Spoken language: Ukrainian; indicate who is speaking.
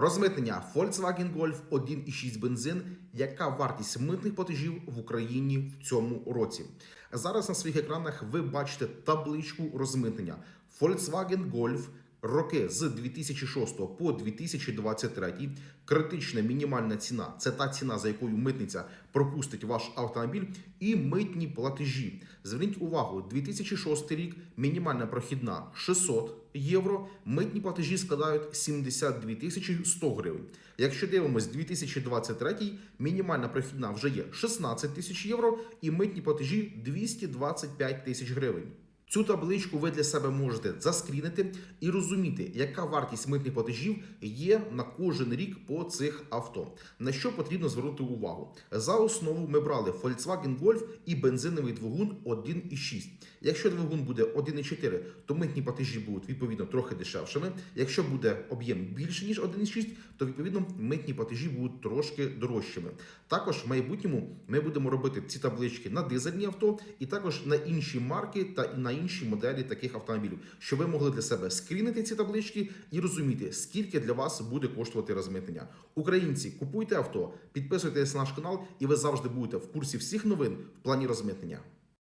Speaker 1: Розмитнення Volkswagen Golf 1.6 бензин. Яка вартість митних платежів в Україні в цьому році? Зараз на своїх екранах ви бачите табличку розмитнення Volkswagen Golf. Роки з 2006 по 2023 критична мінімальна ціна це та ціна, за якою митниця пропустить ваш автомобіль, і митні платежі. Зверніть увагу, 2006 рік мінімальна прохідна 600 євро, митні платежі складають 72 тисячі 100 гривень. Якщо дивимось 2023, мінімальна прохідна вже є 16 тисяч євро, і митні платежі 225 тисяч гривень. Цю табличку ви для себе можете заскрінити і розуміти, яка вартість митних платежів є на кожен рік по цих авто. На що потрібно звернути увагу? За основу ми брали Volkswagen Golf і бензиновий двигун 1,6. Якщо двигун буде 1,4, то митні платежі будуть відповідно трохи дешевшими. Якщо буде об'єм більше ніж 1,6, то відповідно митні платежі будуть трошки дорожчими. Також в майбутньому ми будемо робити ці таблички на дизельні авто і також на інші марки та на інші моделі таких автомобілів, щоб ви могли для себе скрінити ці таблички і розуміти, скільки для вас буде коштувати розмитнення. Українці, купуйте авто, підписуйтесь на наш канал, і ви завжди будете в курсі всіх новин в плані розмитнення.